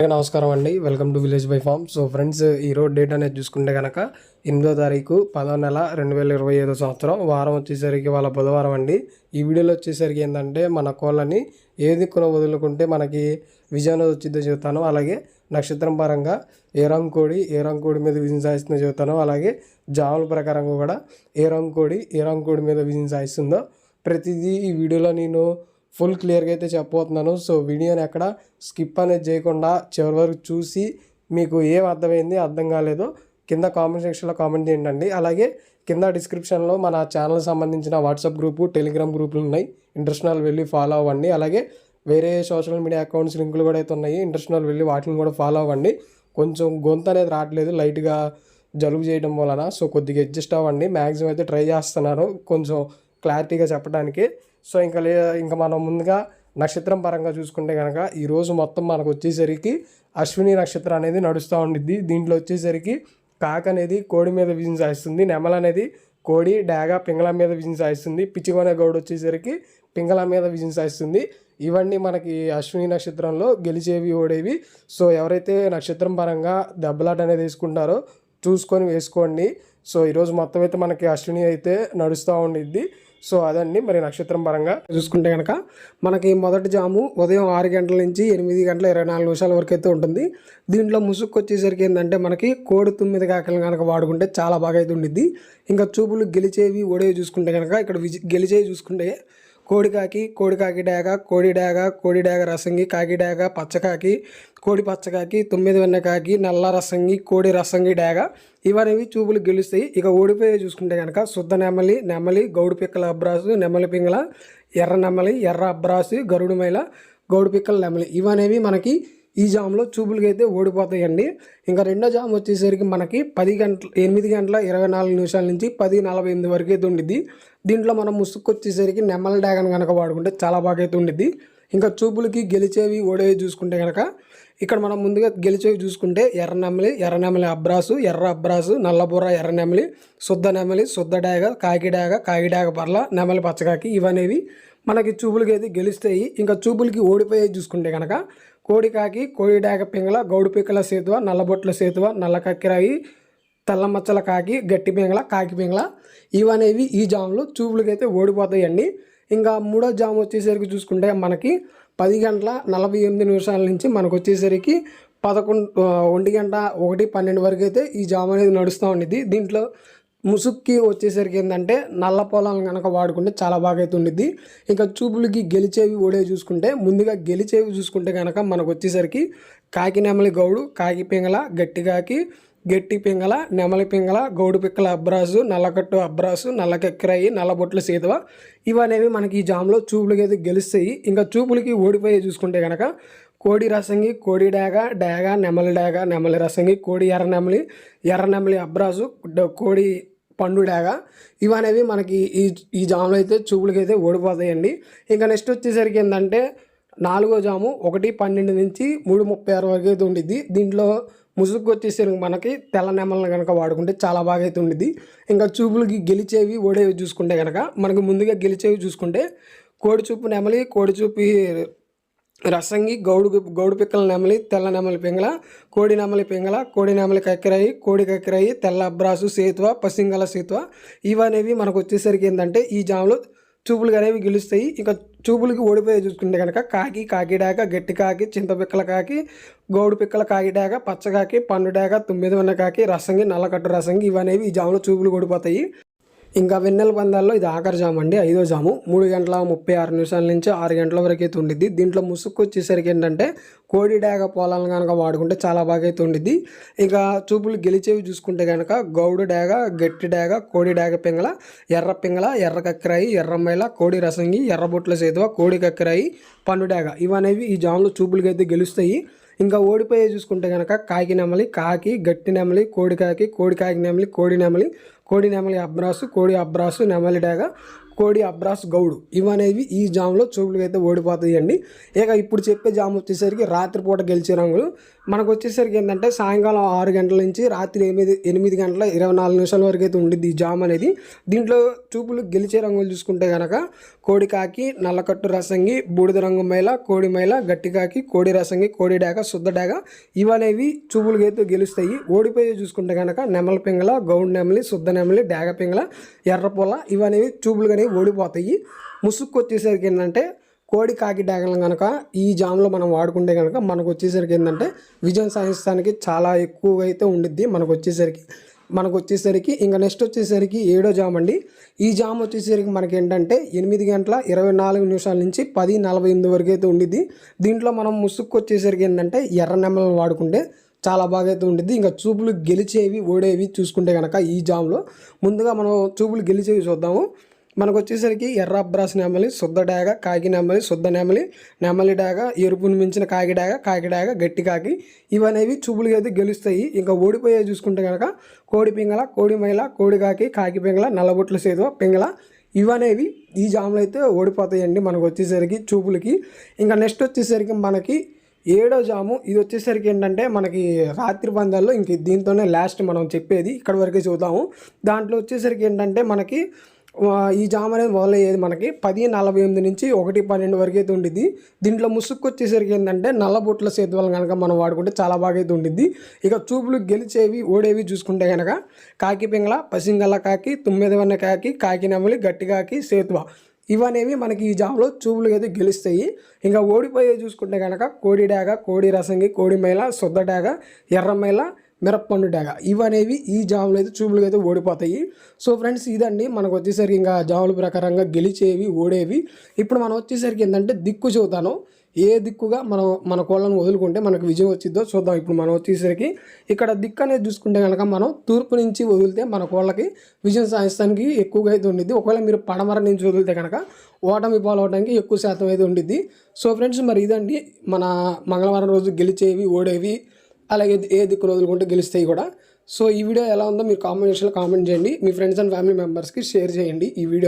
నమస్కారం అండి. Welcome to village by farm so friends ఈ రోజు డేట్ అనేది చూసుకుంటే కనుక ఎనిమిదో తారీఖు పదో నెల రెండు వేల ఇరవై ఐదో సంవత్సరం. వారం వచ్చేసరికి వాళ్ళ బుధవారం అండి. ఈ వీడియోలో వచ్చేసరికి ఏంటంటే మన కోళ్ళని ఏ దిక్కున వదులుకుంటే మనకి విజయం వచ్చిందో చెబుతాను. అలాగే నక్షత్రం పరంగా ఏ రంగు కోడి ఏ రంగు కోడి మీద విజయం సాధిస్తుందో చెబుతాను. అలాగే జాముల ప్రకారంగా కూడా ఏ రంగు కోడి ఏ రంగు కోడి మీద విజయం సాధిస్తుందో ప్రతిదీ ఈ వీడియోలో నేను ఫుల్ క్లియర్గా అయితే చెప్పబోతున్నాను. సో వీడియోని ఎక్కడ స్కిప్ అనేది చేయకుండా చివరి వరకు చూసి మీకు ఏం అర్థమైంది అర్థం కాలేదో కింద కామెంట్ సెక్షన్లో కామెంట్ చేయండి. అలాగే కింద డిస్క్రిప్షన్లో మన ఛానల్ సంబంధించిన వాట్సాప్ గ్రూపు టెలిగ్రామ్ గ్రూపులు ఉన్నాయి. ఇంట్రెస్ట్ వెళ్ళి ఫాలో అవ్వండి. అలాగే వేరే సోషల్ మీడియా అకౌంట్స్ లింకులు కూడా అయితే ఉన్నాయి. ఇంట్రెస్ట్ వెళ్ళి వాటిని కూడా ఫాలో అవ్వండి. కొంచెం గొంతు అనేది రావట్లేదు లైట్గా జలుబు చేయడం వలన. సో కొద్దిగా అడ్జస్ట్ అవ్వండి. మ్యాక్సిమం అయితే ట్రై చేస్తున్నాను కొంచెం క్లారిటీగా చెప్పడానికి. సో ఇంకా లే ఇంకా మనం ముందుగా నక్షత్రం పరంగా చూసుకుంటే కనుక ఈరోజు మొత్తం మనకు వచ్చేసరికి అశ్విని నక్షత్రం అనేది నడుస్తూ ఉండిద్ది. దీంట్లో వచ్చేసరికి కాక అనేది కోడి మీద విజయం సాధిస్తుంది. నెమల అనేది కోడి డాగ పింగళ మీద విజయం సాధిస్తుంది. పిచ్చిగోనే గౌడ్ వచ్చేసరికి పింగళ మీద విజయం సాధిస్తుంది. ఇవన్నీ మనకి అశ్విని నక్షత్రంలో గెలిచేవి ఓడేవి. సో ఎవరైతే నక్షత్రం పరంగా దెబ్బలాట అనేది వేసుకుంటారో చూసుకొని వేసుకోండి. సో ఈరోజు మొత్తం అయితే మనకి అశ్విని అయితే నడుస్తూ ఉండిద్ది. సో అదండి మరి నక్షత్రం పరంగా. చూసుకుంటే కనుక మనకి మొదటి జాము ఉదయం ఆరు గంటల నుంచి ఎనిమిది గంటల ఇరవై నాలుగు నిమిషాల వరకు అయితే ఉంటుంది. దీంట్లో ముసుగు వచ్చేసరికి ఏంటంటే మనకి కోడి తొమ్మిది కాకలు కనుక వాడుకుంటే చాలా బాగా అయితే ఉండిద్ది. ఇంకా చూపులు గెలిచేవి ఒడేవి చూసుకుంటే కనుక ఇక్కడ విజ గెలిచేవి చూసుకుంటే కోడికాకి కోడికాకి డాగ కోడి డాగ కోడి డాగ రసంగి కాకి డాగ పచ్చకాకి కోడి పచ్చకాకి తొమ్మిది వెన్నకాకి నల్ల రసంగి కోడి రసంగి డాగ ఇవనేవి చూపులు గెలుస్తాయి. ఇక ఓడిపోయే చూసుకుంటే కనుక శుద్ధ నెమలి నెమలి గౌడు పిక్కల అబ్రాసు నెమలి పింగళ ఎర్ర నెమలి ఎర్ర అబ్రాసు గరుడు మైల గౌడు పిక్కల నెమలి ఇవనేవి మనకి ఈ జామ్లో చూపులకి అయితే ఓడిపోతాయండి. ఇంకా రెండో జామ్ వచ్చేసరికి మనకి పది గంటల ఎనిమిది గంటల ఇరవై నాలుగు నిమిషాల నుంచి పది నలభై ఎనిమిది వరకు అయితే ఉండిద్ది. దీంట్లో మనం ముసుగు వచ్చేసరికి నెమ్మల డ్యాగన్ కనుక వాడుకుంటే చాలా బాగా అయితే ఉండిద్ది. ఇంకా చూపులకి గెలిచేవి ఓడేవి చూసుకుంటే కనుక ఇక్కడ మనం ముందుగా గెలిచేవి చూసుకుంటే ఎర్ర నెమలి ఎర్ర నెమలి అబ్రాసు ఎర్ర అబ్రాసు నల్లబుర్ర ఎర్ర నెమలి శుద్ధ నెమలి శుద్ధ డాగ కాకి డాగ కాకి డాగ పర్ల నెమలి పచ్చకాకి ఇవనేవి మనకి చూపులకి అయితే గెలుస్తాయి. ఇంకా చూపులకి ఓడిపోయేవి చూసుకుంటే కనుక కోడికాకి కోడి పింగళ గౌడు పిక్కల సేతువ నల్లబొట్ల సేతువ నల్ల కక్కిరాయి తెల్ల కాకి గట్టి పింగళ కాకి పింగళ. ఇవనేవి ఈ జాములు. చూపులకైతే ఓడిపోతాయండి. ఇంకా మూడో జాము వచ్చేసరికి చూసుకుంటే మనకి పది గంటల నలభై ఎనిమిది నిమిషాల నుంచి మనకు వచ్చేసరికి పదకొండు ఒంటి గంట ఒకటి పన్నెండు వరకు అయితే ఈ జాము అనేది నడుస్తూ ఉండిద్ది దీంట్లో ముసుక్కి వచ్చేసరికి ఏంటంటే నల్ల పొలాలను కనుక వాడుకుంటే చాలా బాగా అయితే ఉండిద్ది ఇంకా చూపులకి గెలిచేవి ఓడే చూసుకుంటే ముందుగా గెలిచేవి చూసుకుంటే కనుక మనకు వచ్చేసరికి కాకి నెమలి గౌడు కాకి పింగళ గట్టి కాకి గట్టి పింగళ నెమలి పింగళ గౌడు పిక్కల అబ్రాసు నల్లకట్టు అబ్రాసు నల్లకెక్కరాయి నల్లబొట్ల సీతవ ఇవనేవి మనకి ఈ జామ్లో చూపులకి అయితే గెలుస్తాయి. ఇంకా చూపులకి ఓడిపోయి చూసుకుంటే కనుక కోడి రసంగి కోడి డాగ డాగ నెమలి డాగ నెమలి రసంగి కోడి ఎర్ర నెమలి ఎర్ర నెమలి అబ్రాసు కోడి పండు డాగ ఇవనేవి మనకి ఈ ఈ జాములు అయితే చూపులకి అయితే ఓడిపోతాయండి ఇంకా నెక్స్ట్ వచ్చేసరికి ఏంటంటే నాలుగో జాము ఒకటి పన్నెండు నుంచి మూడు ముప్పై ఆరు వరకు అయితే ఉండిద్ది. దీంట్లో ముసుగు వచ్చేసరికి మనకి తెల్ల నెమలను కనుక వాడుకుంటే చాలా బాగా అయితే ఉండిద్ది. ఇంకా చూపులకి గెలిచేవి ఓడేవి చూసుకుంటే కనుక మనకు ముందుగా గెలిచేవి చూసుకుంటే కోడి చూపు నెమలి కోడి చూపి రసంగి గౌడు గౌడు పిక్కల నెమలి తెల్ల నెమలి పింగళ కోడి నెమలి పింగళ కోడి నెమలి కక్కిరాయి కోడి కక్కిరాయి తెల్ల అబ్రాసు సేతువ పసింగల సేతువ. ఇవనేవి మనకు వచ్చేసరికి ఏంటంటే ఈ జాములో చూపులు అనేవి గెలుస్తాయి. ఇంకా చూపులకి ఓడిపోయి చూసుకుంటే కనుక కాకి కాకిడాక గట్టి కాకి చింత పిక్కల కాకి గౌడు పిక్కల కాకిడాక పచ్చకాకి పండుడాక తొమ్మిది ఉన్న కాకి రసంగి నల్లకట్టు రసంగి ఇవనేవి ఈ జాములో చూపులు ఓడిపోతాయి. ఇంకా వెన్నెల పందాల్లో ఇది ఆఖరి జాము అండి ఐదో జాము. మూడు గంటల ముప్పై ఆరు నిమిషాల నుంచి ఆరు గంటల వరకు అయితే ఉండిద్ది. దీంట్లో ముసుగు వచ్చేసరికి ఏంటంటే కోడి డాగ పొలాలను కనుక వాడుకుంటే చాలా బాగా అయితే ఉండిద్ది. ఇంకా చూపులు గెలిచేవి చూసుకుంటే కనుక గౌడు డాగ గట్టి డాగ కోడి డాగ పింగళ ఎర్ర పింగళ ఎర్ర కక్కరాయి ఎర్ర కోడి రసంగి ఎర్ర బొట్ల సేతువ కోడి కక్కరాయి పండు డాగ. ఇవనేవి ఈ జాములు చూపులకి అయితే గెలుస్తాయి. ఇంకా ఓడిపోయే చూసుకుంటే కనుక కాకి నెమలి కాకి గట్టి నెమలి కోడి కాకి కోడి కాకి నెమలి కోడి నెమలి కోడి నెమలి అబ్రాసు కోడి అబ్రాసు నెమలి డేగ కోడి అబ్రాస్ గౌడు. ఇవనేవి ఈ జామ్లో చూపులకైతే అయితే ఓడిపోతాయండి. ఇక ఇప్పుడు చెప్పే జామ్ వచ్చేసరికి రాత్రిపూట గెలిచే రంగులు మనకు వచ్చేసరికి ఏంటంటే సాయంకాలం ఆరు గంటల నుంచి రాత్రి ఎనిమిది ఎనిమిది గంటల ఇరవై నాలుగు నిమిషాల వరకు అయితే ఉండిద్ది ఈ జామ్ అనేది. దీంట్లో చూపులు గెలిచే రంగులు చూసుకుంటే కనుక కోడి కాకి నల్లకట్టు రసంగి బూడిద రంగు మైల కోడి మైల గట్టి కాకి కోడి రసంగి కోడి డాగ శుద్ధ డాగ ఇవనేవి చూపులు అయితే గెలుస్తాయి. ఓడిపోయి చూసుకుంటే కనుక నెమల పింగళ గౌడ్ నెమలి శుద్ధ నెమలి డాగ పింగళ ఎర్రపొల ఇవనేవి చూపులు అనేవి ఓడిపోతాయి. ముసుక్కు వచ్చేసరికి ఏంటంటే కోడి కాకి డాగలను కనుక ఈ జామ్లో మనం వాడుకుంటే కనుక మనకు వచ్చేసరికి ఏంటంటే విజయం సాధించడానికి చాలా ఎక్కువ అయితే ఉండిద్ది మనకు వచ్చేసరికి. మనకు వచ్చేసరికి ఇంకా నెక్స్ట్ వచ్చేసరికి ఏడో జామ్ అండి. ఈ జామ్ వచ్చేసరికి మనకి ఏంటంటే ఎనిమిది గంటల ఇరవై నాలుగు నిమిషాల నుంచి పది నలభై ఎనిమిది వరకు అయితే ఉండిద్ది. దీంట్లో మనం ముసుక్కు వచ్చేసరికి ఏంటంటే ఎర్ర నెమ్మలను వాడుకుంటే చాలా బాగా అయితే ఉండిద్ది. ఇంకా చూపులు గెలిచేవి ఓడేవి చూసుకుంటే కనుక ఈ జామ్లో. ముందుగా మనం చూపులు గెలిచేవి చూద్దాము. మనకు వచ్చేసరికి ఎర్ర అబ్రాస్ నెమలి శుద్ధ డాగ కాకి నెమలి శుద్ధ నెమలి నెమలి డాగ ఎరుపును మించిన కాకి డాగ కాకి డాగ గట్టి కాకి. ఇవనేవి చూపులు అయితే గెలుస్తాయి. ఇంకా ఓడిపోయే చూసుకుంటే కనుక కోడి పింగళ కోడి మైల కోడి కాకి కాకి పింగళ నల్లబొట్ల సేదు పింగళ. ఇవనేవి ఈ జాములు అయితే ఓడిపోతాయండి మనకు వచ్చేసరికి చూపులకి. ఇంకా నెక్స్ట్ వచ్చేసరికి మనకి ఏడో జాము. ఇది వచ్చేసరికి ఏంటంటే మనకి రాత్రి పందాల్లో ఇంక దీంతోనే లాస్ట్ మనం చెప్పేది ఇక్కడ వరకే చూద్దాము. దాంట్లో వచ్చేసరికి ఏంటంటే మనకి ఈ జామ్ అనేది మొదలయ్యేది మనకి పది నలభై ఎనిమిది నుంచి ఒకటి పన్నెండు వరకు అయితే ఉండిద్ది. దీంట్లో ముసుక్కు వచ్చేసరికి ఏంటంటే నల్లబొట్ల సేతువలు కనుక మనం వాడుకుంటే చాలా బాగా అయితే ఉండిద్ది. ఇక చూపులు గెలిచేవి ఓడేవి చూసుకుంటే కనుక కాకి పింగళ పసింగల కాకి తుమ్మెదవన్న కాకి కాకి నెమలి గట్టి కాకి సేతువ. ఇవనేవి మనకి ఈ జామ్లో చూపులు అయితే గెలుస్తాయి. ఇంకా ఓడిపోయే చూసుకుంటే కనుక కోడి డాగ కోడి రసంగి కోడి మైల శుద్ధ డాగ ఎర్ర మైల మిరప్పండు డేగ ఇవనేవి ఈ జాములు అయితే చూపులు అయితే ఓడిపోతాయి. సో ఫ్రెండ్స్ ఇదండి. మనకు వచ్చేసరికి ఇంకా జాముల ప్రకారంగా గెలిచేవి ఓడేవి. ఇప్పుడు మనం వచ్చేసరికి ఏంటంటే దిక్కు చూద్దాను ఏ దిక్కుగా మనం మన కోళ్ళను వదులుకుంటే మనకు విజయం వచ్చిద్దో చూద్దాం. ఇప్పుడు మనం వచ్చేసరికి ఇక్కడ దిక్కు అనేది చూసుకుంటే కనుక మనం తూర్పు నుంచి వదిలితే మన కోళ్ళకి విజయం సాధించడానికి ఎక్కువగా అయితే ఉండిద్ది. ఒకవేళ మీరు పడమర నుంచి వదిలితే కనుక ఓటమి పాలవడానికి ఎక్కువ శాతం అయితే ఉండిద్ది. సో ఫ్రెండ్స్ మరి ఇదండి. మన మంగళవారం రోజు గెలిచేవి ఓడేవి. అలాగే ఏ దిక్కున వదులుకుంటే గెలుస్తాయి కూడా. సో ఈ వీడియో ఎలా ఉందో మీరు కామెంట్ సెక్షన్లో కామెంట్ చేయండి. మీ ఫ్రెండ్స్ అండ్ ఫ్యామిలీ మెంబర్స్కి షేర్ చేయండి ఈ వీడియో